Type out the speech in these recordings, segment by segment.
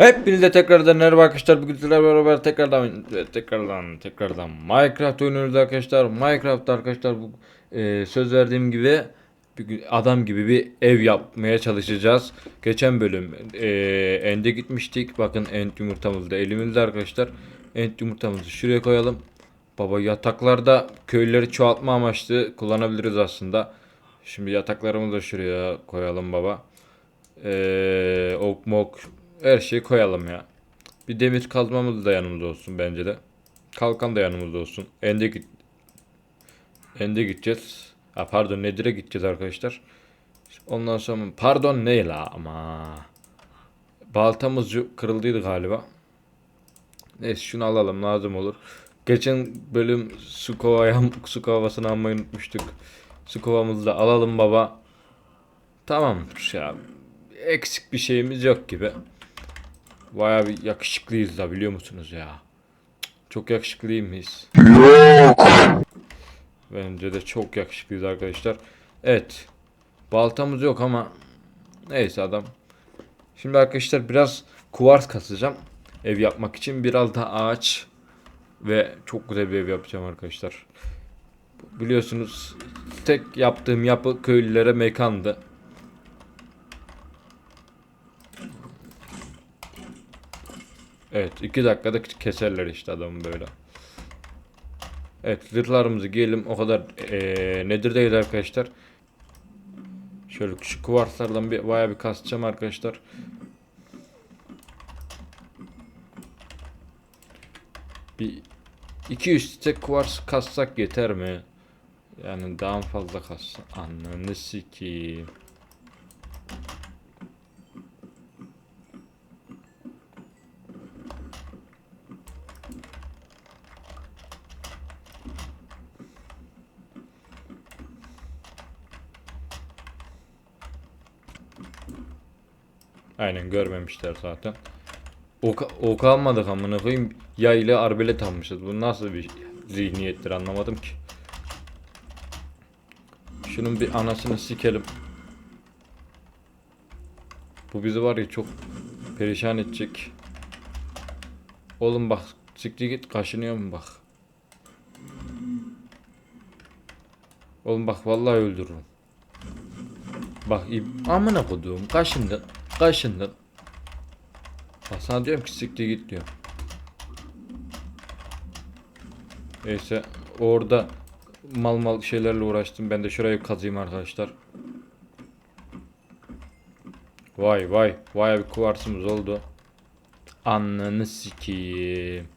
Hepinize tekrardan merhaba arkadaşlar. Bugün sizlerle beraber tekrardan tekrardan tekrardan Minecraft oynuyoruz arkadaşlar. Minecraft arkadaşlar bu e, söz verdiğim gibi bir adam gibi bir ev yapmaya çalışacağız. Geçen bölüm e, ende gitmiştik. Bakın end yumurtamız da elimizde arkadaşlar. End yumurtamızı şuraya koyalım. Baba yataklarda köyleri çoğaltma amaçlı kullanabiliriz aslında. Şimdi yataklarımızı da şuraya koyalım baba. Ee, ok mok her şeyi koyalım ya. Bir demir kazmamız da yanımızda olsun bence de. Kalkan da yanımızda olsun. Ende git Ende gideceğiz. Ha pardon Nedir'e gideceğiz arkadaşlar. Ondan sonra pardon ne la ama. Baltamız kırıldıydı galiba. Neyse şunu alalım lazım olur. Geçen bölüm su kovaya su kovasını almayı unutmuştuk. Su kovamızı da alalım baba. Tamam ya. Eksik bir şeyimiz yok gibi. Baya bir yakışıklıyız da biliyor musunuz ya? Çok yakışıklıyım mıyız? Yok. Bence de çok yakışıklıyız arkadaşlar. Evet. Baltamız yok ama neyse adam. Şimdi arkadaşlar biraz kuvars kasacağım. Ev yapmak için biraz da ağaç ve çok güzel bir ev yapacağım arkadaşlar. Biliyorsunuz tek yaptığım yapı köylülere mekandı. Evet iki dakikada keserler işte adamı böyle. Evet zırhlarımızı giyelim o kadar eee nedir değil arkadaşlar. Şöyle küçük kuvarslardan bir bayağı bir kasacağım arkadaşlar. Bir 200 stek kuvars kassak yeter mi? Yani daha fazla kassak. Ananı sikeyim. Aynen görmemişler zaten. Ok, ok almadık amına koyayım. Yay ile arbelet almışız. Bu nasıl bir zihniyettir anlamadım ki. Şunun bir anasını sikelim. Bu bizi var ya çok perişan edecek. Oğlum bak siktir git kaşınıyor mu bak. Oğlum bak vallahi öldürürüm. Bak amına koduğum kaşındın. Kaşındın. Bak sana diyorum ki siktir git diyorum. Neyse orada mal mal şeylerle uğraştım. Ben de şurayı kazayım arkadaşlar. Vay vay vay bir kuvarsımız oldu. Ananı sikeyim.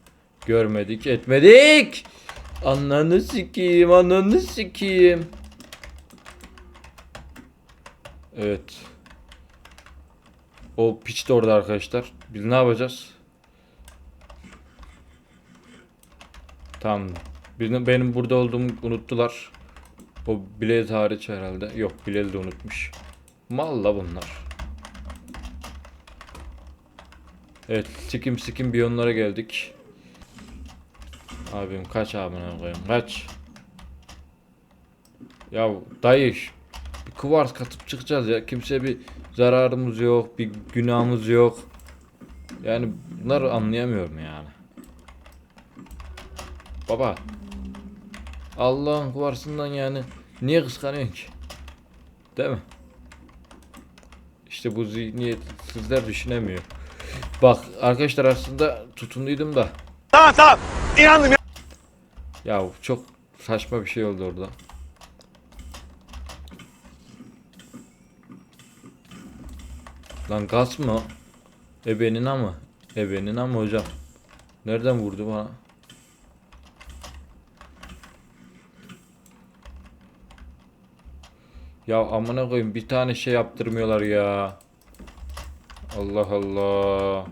Görmedik etmedik. Ananı sikeyim ananı sikeyim. Evet. O piç de orada arkadaşlar. Biz ne yapacağız? Tamam. Benim, benim burada olduğumu unuttular. O Blaze hariç herhalde. Yok Blaze de unutmuş. Malla bunlar. Evet sikim sikim biyonlara geldik. Abim kaç abine koyayım kaç. Ya dayı bir kuvars katıp çıkacağız ya. Kimse bir zararımız yok, bir günahımız yok. Yani bunları anlayamıyorum yani. Baba. Allah'ın kuvarsından yani niye kıskanıyorsun ki? Değil mi? İşte bu zihniyet sizler düşünemiyor. Bak arkadaşlar aslında tutunduydum da. Tamam tamam. İnandım ya. Ya çok saçma bir şey oldu orada. Lan gaz mı? Ebenin ama. Ebenin ama hocam. Nereden vurdu bana? Ya amına koyayım bir tane şey yaptırmıyorlar ya. Allah Allah.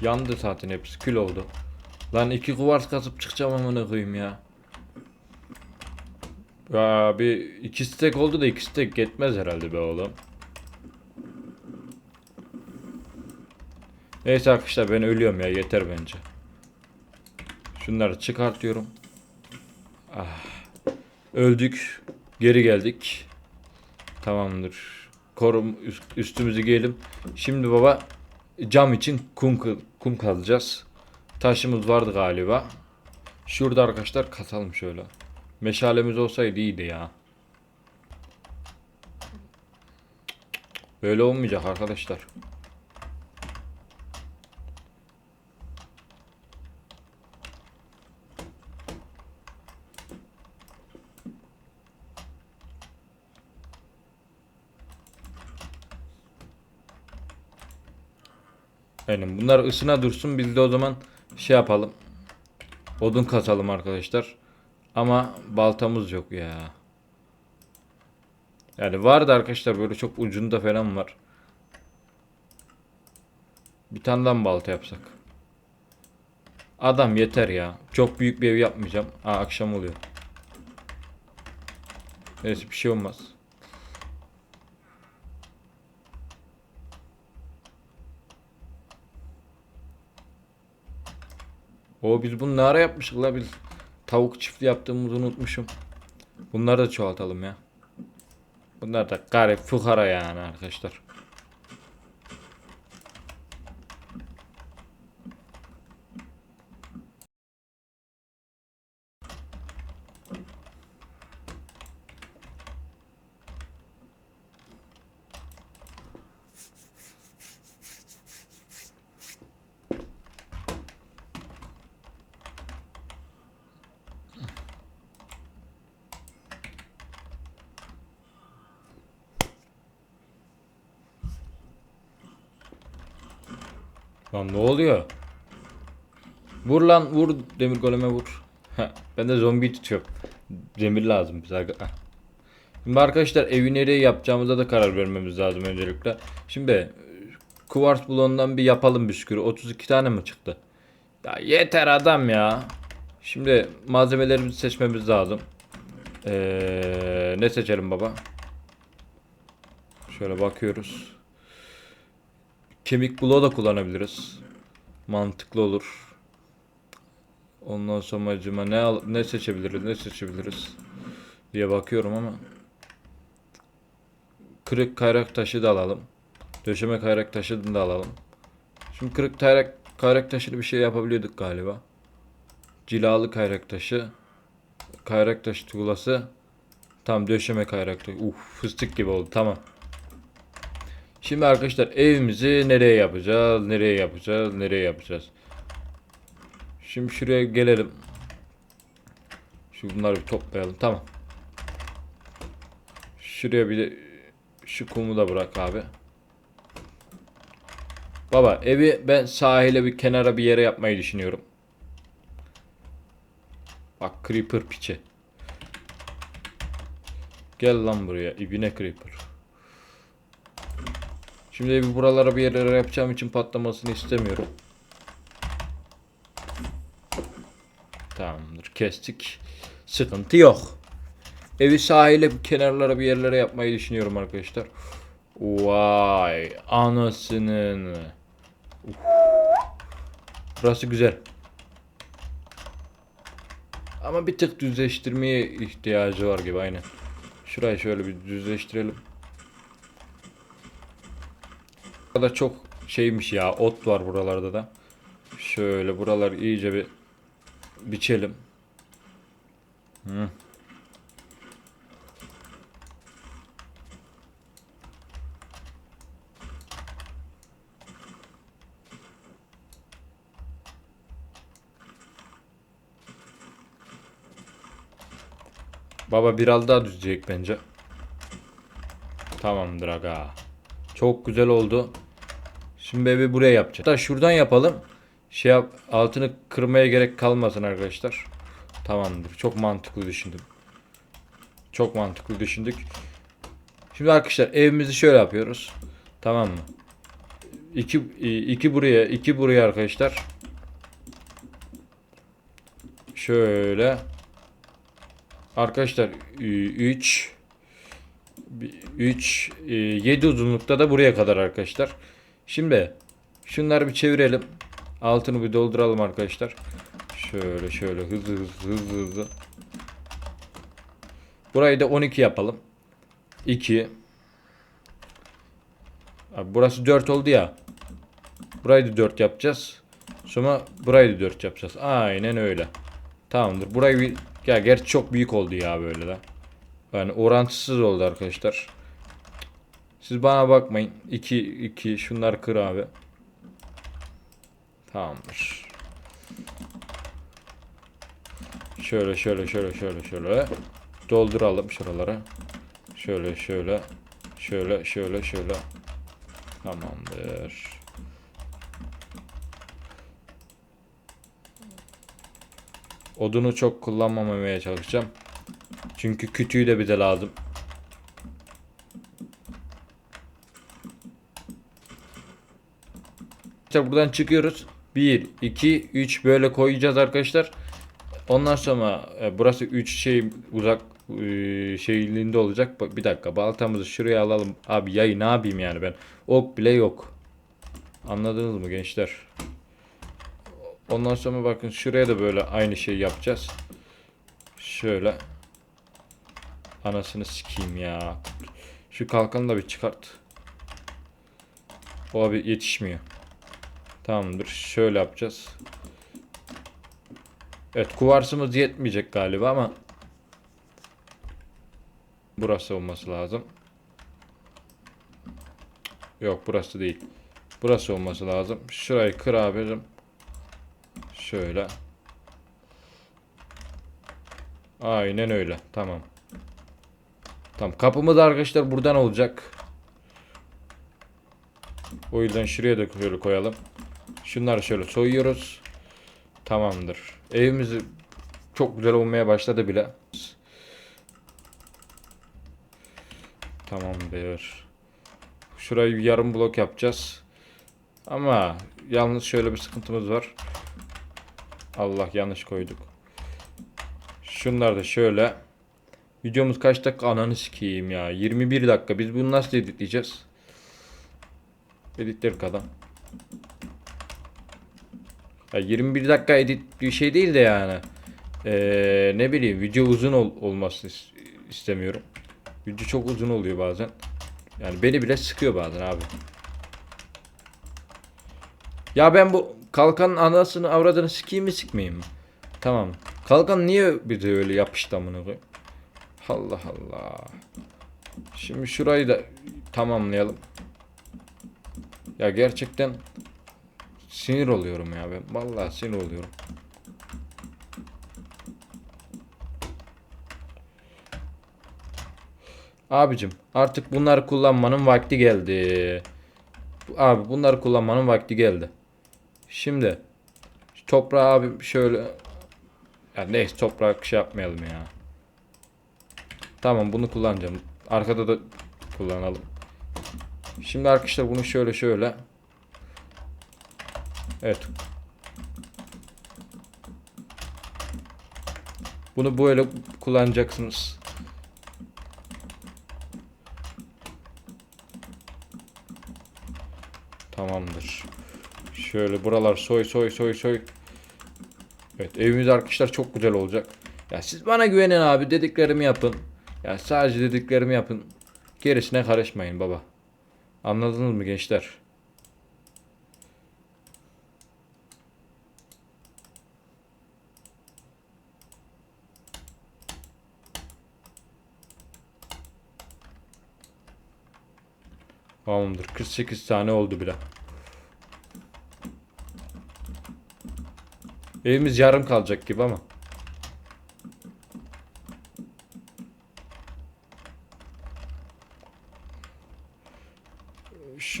Yandı zaten hepsi kül oldu. Lan iki kuvars kasıp çıkacağım amına koyayım ya. Ya bir iki stek oldu da iki stek yetmez herhalde be oğlum. Neyse arkadaşlar ben ölüyorum ya yeter bence. Şunları çıkartıyorum. Ah. Öldük. Geri geldik. Tamamdır. korum üst- üstümüzü giyelim. Şimdi baba cam için kum kum kazacağız. Taşımız vardı galiba. Şurada arkadaşlar katalım şöyle. Meşalemiz olsaydı iyiydi ya. Böyle olmayacak arkadaşlar. Aynen bunlar ısına dursun biz de o zaman şey yapalım. Odun kasalım arkadaşlar. Ama baltamız yok ya. Yani vardı arkadaşlar böyle çok ucunda falan var. Bir tane daha balta yapsak? Adam yeter ya. Çok büyük bir ev yapmayacağım. Aa akşam oluyor. Neyse bir şey olmaz. O biz bunu ne ara yapmıştık la biz tavuk çiftliği yaptığımızı unutmuşum. Bunları da çoğaltalım ya. Bunlar da garip fukara yani arkadaşlar. Lan ne oluyor? Vur lan vur demir goleme vur. Ben de zombi tutuyorum. Demir lazım bize. Şimdi arkadaşlar evi nereye yapacağımıza da karar vermemiz lazım öncelikle. Şimdi kuvars bloğundan bir yapalım bisküvi. 32 tane mi çıktı? Ya yeter adam ya. Şimdi malzemelerimizi seçmemiz lazım. Ee, ne seçelim baba? Şöyle bakıyoruz. Kemik bloğu da kullanabiliriz. Mantıklı olur. Ondan sonra acıma ne al- ne seçebiliriz ne seçebiliriz diye bakıyorum ama kırık kayrak taşı da alalım. Döşeme kayrak taşı da alalım. Şimdi kırık kayrak kayrak taşını bir şey yapabiliyorduk galiba. Cilalı kayrak taşı, kayrak taşı tuğlası, tam döşeme kayrak taşı. Uf fıstık gibi oldu tamam. Şimdi arkadaşlar evimizi nereye yapacağız? Nereye yapacağız? Nereye yapacağız? Şimdi şuraya gelelim. Şu bunları bir toplayalım. Tamam. Şuraya bir de şu kumu da bırak abi. Baba evi ben sahile bir kenara bir yere yapmayı düşünüyorum. Bak creeper piçi. Gel lan buraya ibine creeper. Şimdi evi buralara bir yerlere yapacağım için patlamasını istemiyorum. Tamamdır kestik. Sıkıntı yok. Evi sahile kenarlara bir yerlere yapmayı düşünüyorum arkadaşlar. Vay anasının. Uf. Burası güzel. Ama bir tık düzleştirmeye ihtiyacı var gibi aynen. Şurayı şöyle bir düzleştirelim. Burada çok şeymiş ya ot var buralarda da. Şöyle buralar iyice bir biçelim. Hı. Baba biraz daha düzecek bence. Tamamdır aga. Çok güzel oldu. Şimdi evi buraya yapacağız. Hatta şuradan yapalım. Şey yap, altını kırmaya gerek kalmasın arkadaşlar. Tamamdır. Çok mantıklı düşündüm. Çok mantıklı düşündük. Şimdi arkadaşlar evimizi şöyle yapıyoruz. Tamam mı? İki, iki buraya, iki buraya arkadaşlar. Şöyle. Arkadaşlar 3 3 7 uzunlukta da buraya kadar arkadaşlar. Şimdi şunları bir çevirelim. Altını bir dolduralım arkadaşlar. Şöyle şöyle hızlı hızlı hızlı hızlı. Burayı da 12 yapalım. 2 Abi burası 4 oldu ya. Burayı da 4 yapacağız. Sonra burayı da 4 yapacağız. Aynen öyle. Tamamdır. Burayı bir... Ya gerçi çok büyük oldu ya böyle de. Yani orantısız oldu arkadaşlar. Siz bana bakmayın. 2 2 şunlar kır abi. Tamamdır. Şöyle şöyle şöyle şöyle şöyle dolduralım şuralara. Şöyle şöyle şöyle şöyle şöyle. Tamamdır. Odunu çok kullanmamaya çalışacağım. Çünkü kütüğü de bize lazım. İşte buradan çıkıyoruz. 1, 2, 3 böyle koyacağız arkadaşlar. Ondan sonra e, burası 3 şey uzak e, şeyliğinde olacak. Bir dakika baltamızı şuraya alalım. Abi yayı ne yapayım yani ben. Ok bile yok. Anladınız mı gençler? Ondan sonra bakın şuraya da böyle aynı şey yapacağız. Şöyle. Anasını sikeyim ya. Şu kalkanı da bir çıkart. O abi yetişmiyor. Tamamdır. Şöyle yapacağız. Evet kuvarsımız yetmeyecek galiba ama burası olması lazım. Yok burası değil. Burası olması lazım. Şurayı kır abicim. Şöyle. Aynen öyle. Tamam. Tamam. Kapımız arkadaşlar buradan olacak. O yüzden şuraya da şöyle koyalım. Şunları şöyle soyuyoruz. Tamamdır. Evimiz çok güzel olmaya başladı bile. Tamamdır. Şurayı yarım blok yapacağız. Ama yalnız şöyle bir sıkıntımız var. Allah yanlış koyduk. Şunlar da şöyle. Videomuz kaç dakika ananı sikeyim ya. 21 dakika. Biz bunu nasıl editleyeceğiz? Editler kadar. Ya 21 dakika edit bir şey değil de yani. Ee, ne bileyim video uzun ol, olmasını is- istemiyorum. Video çok uzun oluyor bazen. Yani beni bile sıkıyor bazen abi. Ya ben bu kalkanın anasını avradını sikeyim mi sikmeyeyim mi? Tamam. Kalkan niye bize öyle yapıştı amına koyayım? Allah Allah. Şimdi şurayı da tamamlayalım. Ya gerçekten sinir oluyorum ya ben. Vallahi sinir oluyorum. Abicim artık bunları kullanmanın vakti geldi. Abi bunları kullanmanın vakti geldi. Şimdi toprağı abi şöyle ya neyse toprak şey yapmayalım ya. Tamam bunu kullanacağım. Arkada da kullanalım. Şimdi arkadaşlar bunu şöyle şöyle. Evet. Bunu böyle kullanacaksınız. Tamamdır. Şöyle buralar soy soy soy soy. Evet evimiz arkadaşlar çok güzel olacak. Ya siz bana güvenin abi dediklerimi yapın. Ya sadece dediklerimi yapın. Gerisine karışmayın baba. Anladınız mı gençler? Tamamdır. 48 tane oldu bile. Evimiz yarım kalacak gibi ama.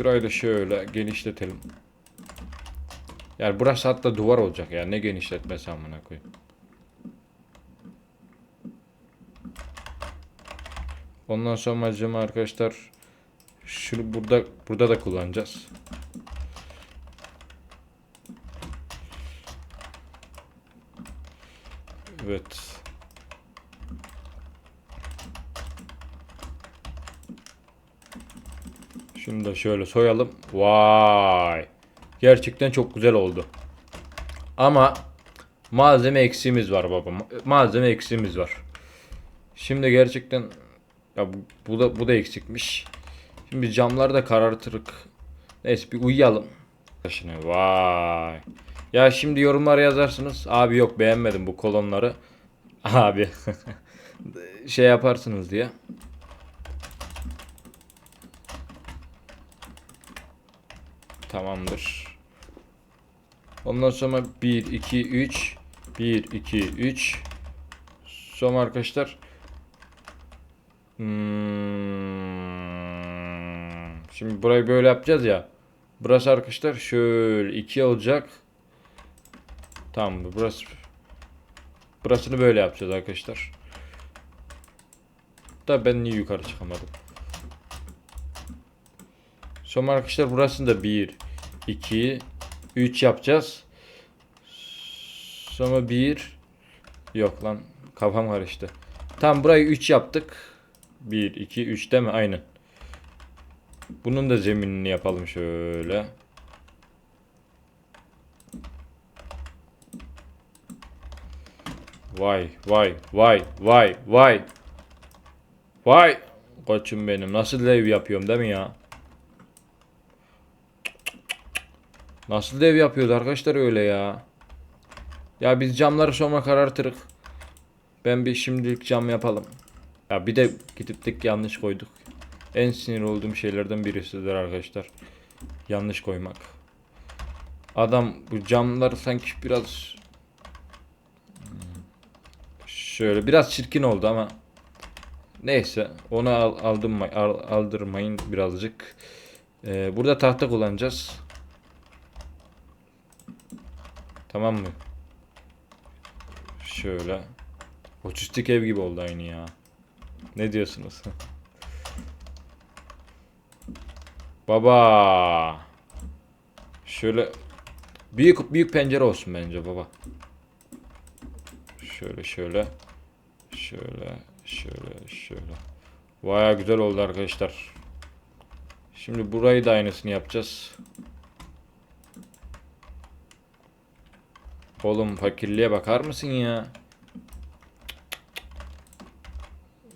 Şurayı da şöyle genişletelim. Yani burası hatta duvar olacak ya. Ne genişletmesi amına koyayım. Ondan sonra acaba arkadaşlar şunu burada burada da kullanacağız. Evet. Şunu da şöyle soyalım. Vay. Gerçekten çok güzel oldu. Ama malzeme eksiğimiz var baba. Ma- Malzeme eksiğimiz var. Şimdi gerçekten ya bu, da bu da eksikmiş. Şimdi camları da karartırık. Neyse bir uyuyalım. Başını vay. Ya şimdi yorumlara yazarsınız. Abi yok beğenmedim bu kolonları. Abi şey yaparsınız diye. Tamamdır. Ondan sonra 1 2 3 1 2 3 Sonra arkadaşlar Hmm, Şimdi burayı böyle yapacağız ya. Burası arkadaşlar şöyle 2 olacak. Tamam burası Burasını böyle yapacağız arkadaşlar. Da ben niye yukarı çıkamadım? Sonra arkadaşlar burasını da 1 2 3 yapacağız. Sonra 1 Yok lan kafam karıştı. Tamam burayı 3 yaptık. 1 2 3 değil mi? Aynen. Bunun da zeminini yapalım şöyle. Vay vay vay vay vay. Vay. Koçum benim. Nasıl dev yapıyorum değil mi ya? Nasıl dev yapıyordu arkadaşlar öyle ya? Ya biz camları sonra karartırık. Ben bir şimdilik cam yapalım. Ya bir de gidip tık yanlış koyduk. En sinir olduğum şeylerden birisidir arkadaşlar. Yanlış koymak. Adam bu camlar sanki biraz şöyle biraz çirkin oldu ama neyse onu al, aldım al, aldırmayın birazcık. Ee, burada tahta kullanacağız. Tamam mı? Şöyle. Otistik ev gibi oldu aynı ya. Ne diyorsunuz? Baba. Şöyle büyük büyük pencere olsun bence baba. Şöyle şöyle. Şöyle şöyle şöyle. Baya güzel oldu arkadaşlar. Şimdi burayı da aynısını yapacağız. Oğlum fakirliğe bakar mısın ya?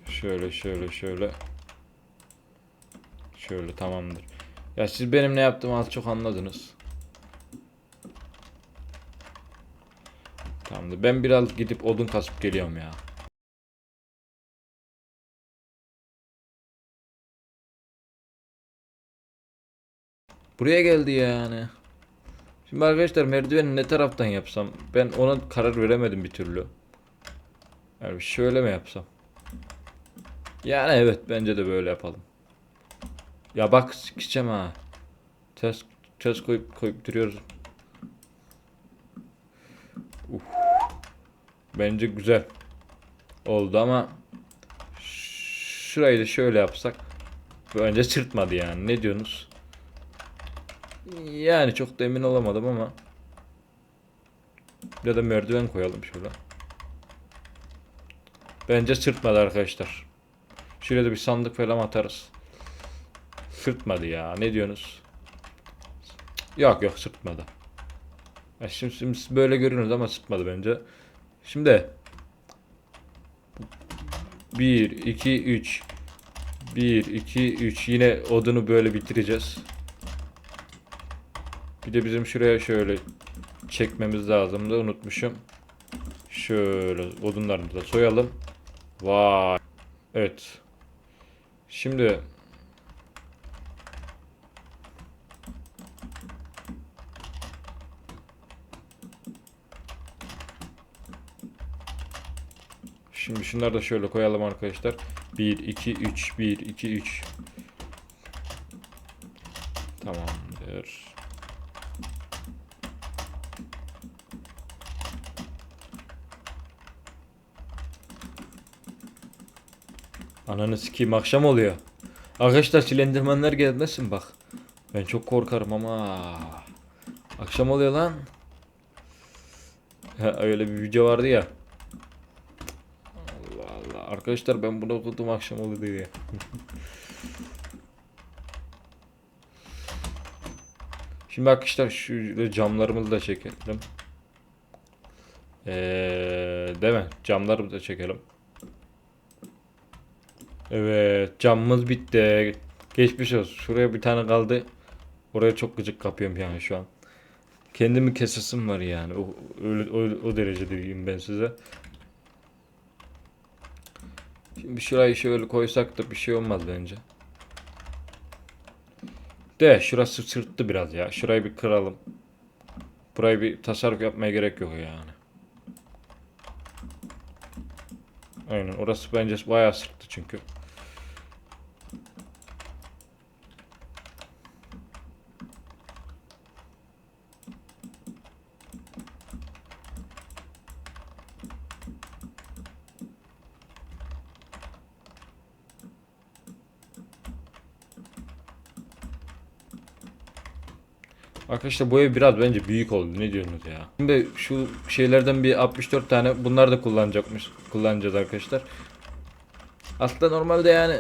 Şöyle şöyle şöyle. Şöyle tamamdır. Ya siz benim ne yaptığımı az çok anladınız. Tamamdır. Ben biraz gidip odun kasıp geliyorum ya. Buraya geldi yani. Şimdi arkadaşlar merdiveni ne taraftan yapsam? Ben ona karar veremedim bir türlü. Yani şöyle mi yapsam? Yani evet bence de böyle yapalım. Ya bak sikeceğim ha. Ters, ters koyup koyup duruyoruz. Uf. Bence güzel. Oldu ama şurayı da şöyle yapsak bence çırpmadı yani. Ne diyorsunuz? Yani çok da emin olamadım ama ya da merdiven koyalım şöyle. Bence sırtmadı arkadaşlar. Şuraya da bir sandık falan atarız. Sırtmadı ya. Ne diyorsunuz? Yok yok sırtmadı. Ya şimdi, şimdi böyle görünüyoruz ama sırtmadı bence. Şimdi 1 2 3 1 2 3 yine odunu böyle bitireceğiz. Bir de bizim şuraya şöyle çekmemiz lazımdı unutmuşum. Şöyle odunlarımızı da soyalım. Vay. Evet. Şimdi Şimdi şunları da şöyle koyalım arkadaşlar. 1 2 3 1 2 3 Tamamdır. Ananı sikeyim akşam oluyor. Arkadaşlar silindirmenler gelmesin bak. Ben çok korkarım ama. Akşam oluyor lan. Ha, öyle bir video vardı ya. Allah Allah. Arkadaşlar ben bunu okudum akşam oluyor diye. Şimdi arkadaşlar şu camlarımızı da çekelim. Ee, değil mi? Camları da çekelim. Evet camımız bitti. Geçmiş olsun. Şuraya bir tane kaldı. Oraya çok gıcık kapıyorum yani şu an. Kendimi kesesim var yani. O, öyle, o, o derecede diyeyim ben size. Şimdi şurayı şöyle koysak da bir şey olmaz bence. De şurası sırttı biraz ya. Şurayı bir kıralım. Burayı bir tasarruf yapmaya gerek yok yani. Aynen orası bence bayağı sırttı çünkü. Arkadaşlar bu ev biraz bence büyük oldu. Ne diyorsunuz ya? Şimdi şu şeylerden bir 64 tane bunlar da kullanacakmış. Kullanacağız arkadaşlar. Aslında normalde yani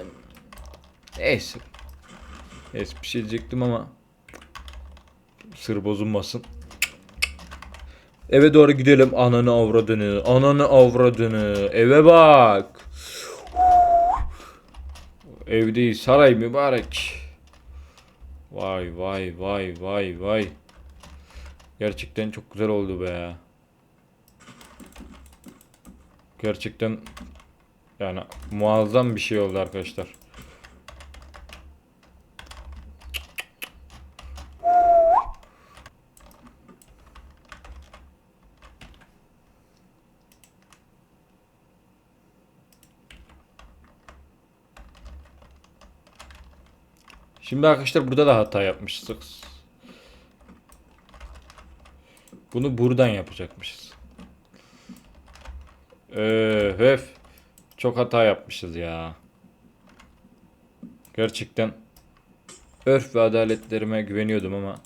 neyse. Neyse bir şey diyecektim ama sır bozulmasın. Eve doğru gidelim. Ananı avradını. Ananı avradını. Eve bak. Evdeyiz. Saray mübarek. Vay vay vay vay vay. Gerçekten çok güzel oldu be. Gerçekten yani muazzam bir şey oldu arkadaşlar. Şimdi arkadaşlar burada da hata yapmışız. Bunu buradan yapacakmışız. Ee, höf. Çok hata yapmışız ya. Gerçekten örf ve adaletlerime güveniyordum ama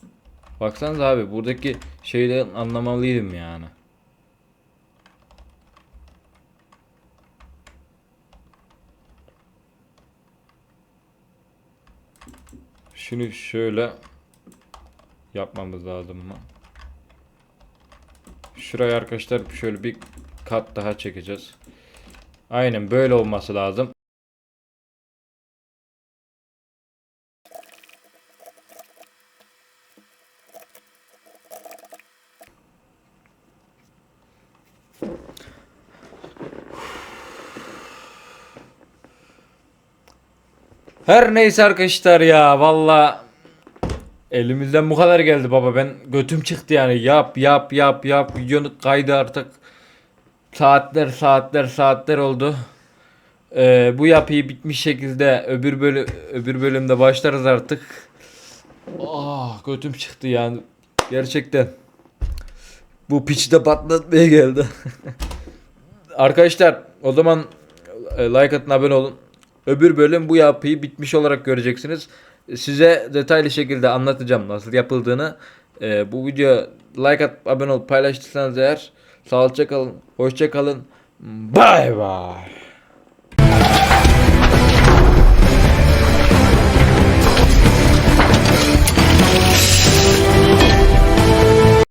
baksanıza abi buradaki şeyleri anlamalıydım yani. Şunu şöyle yapmamız lazım mı? Şuraya arkadaşlar şöyle bir kat daha çekeceğiz. Aynen böyle olması lazım. Her neyse arkadaşlar ya valla elimizden bu kadar geldi baba ben götüm çıktı yani yap yap yap yap videonun kaydı artık saatler saatler saatler oldu. Ee, bu yapıyı bitmiş şekilde öbür bölüm öbür bölümde başlarız artık. Ah götüm çıktı yani gerçekten. Bu piçi de patlatmaya geldi. Arkadaşlar o zaman e, like atın abone olun. Öbür bölüm bu yapıyı bitmiş olarak göreceksiniz. Size detaylı şekilde anlatacağım nasıl yapıldığını. E, bu video like at abone ol paylaştıysanız eğer sağlıcakla kalın. Hoşça kalın. Bye bye.